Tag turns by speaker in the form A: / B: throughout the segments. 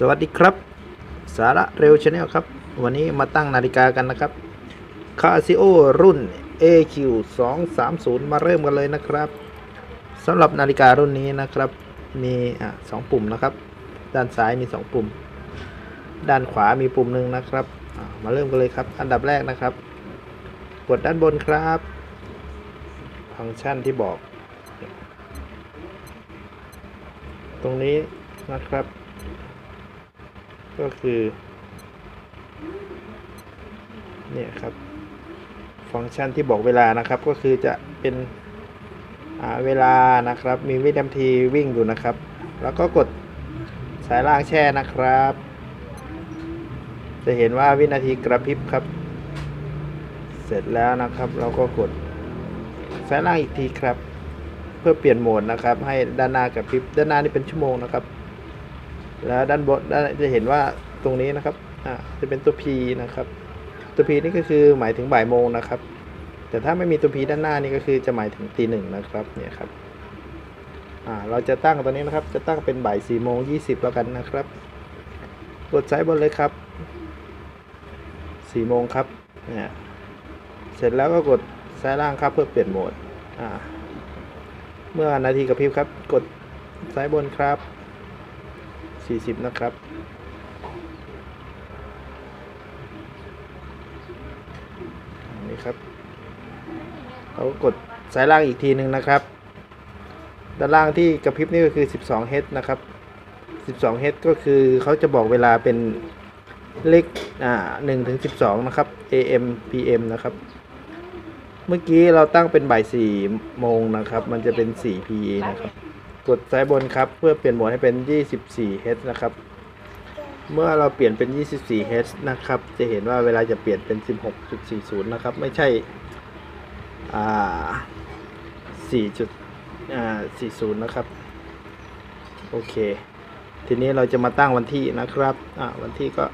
A: สวัสดีครับ สาระเร็วชาแนลครับ วันนี้มาตั้งนาฬิกากันนะครับ Casio รุ่น AQ 2 3 0มาเริ่มกันเลยนะครับสำหรับนาฬิการุ่นนี้นะครับ มีอะสองปุ่มนะครับ ด้านซ้ายมี 2 ปุ่ม ด้านขวามีปุ่มหนึ่งนะครับ มาเริ่มกันเลยครับ อันดับแรกนะครับ กดด้านบนครับ ฟังก์ชันที่บอก ตรงนี้นะครับ ก็คือ เนี่ยครับ ฟังก์ชันที่บอกเวลานะครับก็คือจะเป็นเวลานะครับ มีวินาทีวิ่งอยู่นะครับ แล้วก็กดสายล่างแช่นะครับ จะเห็นว่าวินาทีกระพริบครับ เสร็จแล้วนะครับ เราก็กดสายล่างอีกทีครับ เพื่อเปลี่ยนโหมดนะครับ ให้ด้านหน้ากระพริบด้านหน้านี่เป็นชั่วโมงนะครับ แล้วด้านบนด้านจะเห็นว่าตรงนี้นะครับอ่าจะเป็นตัว P นะครับ ตัว P นี่ก็คือหมายถึงบ่ายโมงนะครับ แต่ถ้าไม่มีตัว P ด้านหน้านี่ก็คือจะหมายถึงตีหนึ่งนะครับเนี่ยครับอ่าเราจะตั้งตัวนี้นะครับ จะตั้งเป็นบ่ายสี่โมงยี่สิบแล้วกันนะครับกดซ้บนเลยครับสี่โมงครับเนี่ยเสร็จแล้วก็กดซ้ายล่างครับเพื่อเปลี่ยนโหมดอ่าเมื่อนาทีกระพริบครับ กดซ้ายบนครับ 40 นะครับอันนี้ครับ เรากดสายล่างอีกทีหนึ่งนะครับ ด้านล่างที่กระพริบนี่ก็คือ 12 h นะครับ 12 h ก็คือเขาจะบอกเวลาเป็นเลขอ่า1ถึง 12 นะครับ AM PM นะครับ เมื่อกี้เราตั้งเป็นบ่าย4โมงนะครับ มันจะเป็น 4 PA นะครับ กดซ้ายบนครับ เพื่อเปลี่ยนโหมดให้เป็น 24 Hz นะครับ เมื่อเราเปลี่ยนเป็น 24 Hz นะครับ จะเห็นว่าเวลาจะเปลี่ยนเป็น 16.40 นะครับ ไม่ใช่ อ่า4อ่า40 นะครับ โอเค ทีนี้เราจะมาตั้งวันที่นะครับ อ่าวันที่ก็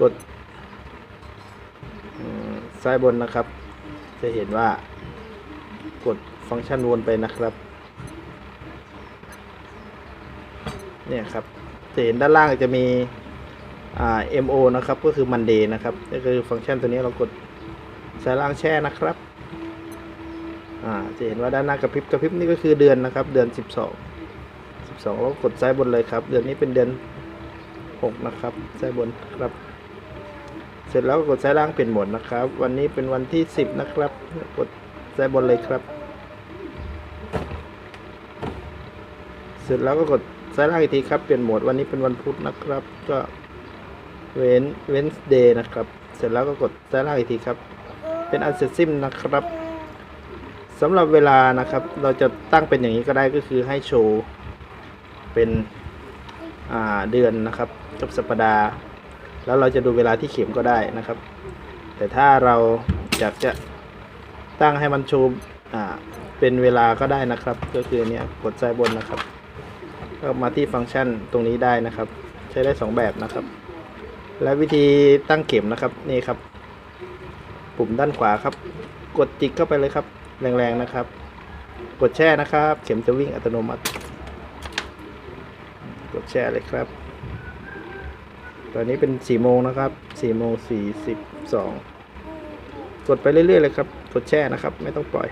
A: กดซ้ายบนนะครับ จะเห็นว่ากดฟังก์ชันวนไปนะครับ เนี่ยครับจะเห็นด้านล่างจะมีอ่า MO นะครับ ก็คือ Monday นะครับก็คือฟังก์ชันตัวนี้เรากดสายล่างแช่นะครับอ่าจะเห็นว่าด้านหน้ากระพริบกระพริบนี่ก็คือเดือนนะครับ เดือน 12 12แล้วกดซ้ายบนเลยครับ เดือนนี้เป็นเดือน 6 นะครับซ้ายบนครับ เสร็จแล้วก็กดซ้ายล่างเปลี่ยนโหมดนะครับ วันนี้เป็นวันที่ 10 นะครับ กดซ้ายบนเลยครับ เสร็จแล้วก็กด ซ้ายล่างอีกทีครับ เปลี่ยนโหมดวันนี้เป็นวันพุธนะครับ ก็เว้นเว้นเดย์นะครับ เสร็จแล้วก็กดซ้ายล่างอีกทีครับ เป็นอันเสร็จสิ้นนะครับสำหรับเวลานะครับ เราจะตั้งเป็นอย่างนี้ก็ได้ก็คือให้โชว์เป็นอ่าเดือนนะครับกับสัปดาห์ แล้วเราจะดูเวลาที่เข็มก็ได้นะครับ แต่ถ้าเราอยากจะตั้งให้มันโชว์อ่าเป็นเวลาก็ได้นะครับ ก็คือเนี้ยกดซ้ายบนนะครับ ก็มาที่ฟังก์ชันตรงนี้ได้นะครับ ใช้ได้ 2 แบบนะครับ และวิธีตั้งเข็มนะครับนี่ครับ ปุ่มด้านขวาครับ กดจิกเข้าไปเลยครับแรงๆนะครับ กดแช่นะครับ เข็มจะวิ่งอัตโนมัติ กดแช่เลยครับ ตอนนี้เป็น4โมงนะครับ4โมง42กดไปเรื่อยๆเลยครับ กดแช่นะครับ ไม่ต้องปล่อย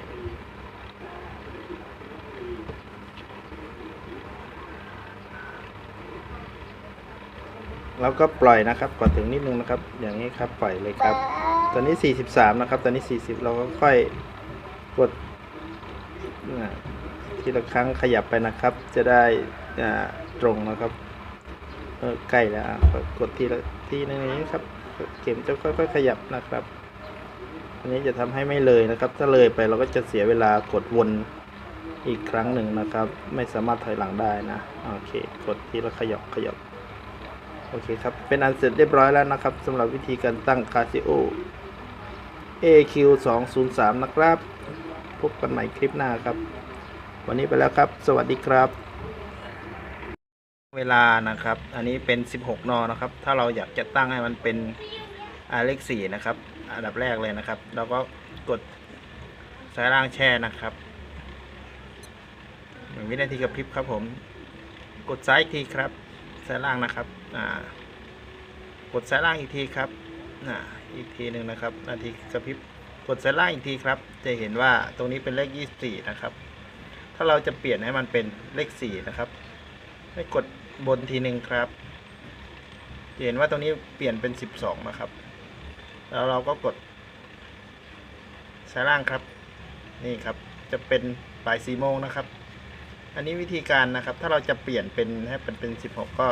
A: แล้วก็ปล่อยนะครับก่อนถึงนิดนึงนะครับ อย่างนี้ครับปล่อยเลยครับ ตอนนี้ 43 นะครับ ตอนนี้ 40 เราก็ค่อยกดทีละครั้งขยับไปนะครับ จะได้ตรงนะครับใกล้แล้วกดทีละทีนึงนี้ครับเข็มจะค่อยๆขยับนะครับอันนี้จะทำให้ไม่เลยนะครับ ถ้าเลยไปเราก็จะเสียเวลากดวนอีกครั้งหนึ่งนะครับ ไม่สามารถถอยหลังได้นะ โอเค กดทีละขยับขยับ โอเคครับ เป็นอันเสร็จเรียบร้อยแล้วนะครับสำหรับวิธีการตั้ง Casio AQ 2 0 3 นะครับ พบกันใหม่คลิปหน้าครับ วันนี้ไปแล้วครับ สวัสดีครับ เวลานะครับ อันนี้เป็น 16 น นะครับ ถ้าเราอยากจะตั้งให้มันเป็นอาเลข4นะครับ อันดับแรกเลยนะครับ เราก็กดสายล่างแช่นะครับหนึ่งวินาทีกับพริบครับผม กดซ้ายอีกทีครับ สายล่างนะครับอ่ากดสายล่างอีกทีครับอ่าอีกทีหนึ่งนะครับนาทีกระพริบกดสายล่างอีกทีครับ จะเห็นว่าตรงนี้เป็นเลข 24 นะครับ ถ้าเราจะเปลี่ยนให้มันเป็นเลข 4 นะครับ ให้กดบนทีหนึ่งครับจะเห็นว่าตรงนี้เปลี่ยนเป็น 12 นะครับ แล้วเราก็กดสายล่างครับ นี่ครับ จะเป็นบ่าย4โมงนะครับ อันนี้วิธีการนะครับ ถ้าเราจะเปลี่ยนเป็นให้เป็นเป็น 16 ก็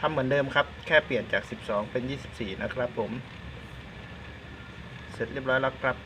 A: ทำเหมือนเดิมครับ แค่เปลี่ยนจาก 12 เป็น 24 นะครับผม เสร็จเรียบร้อยแล้วครับ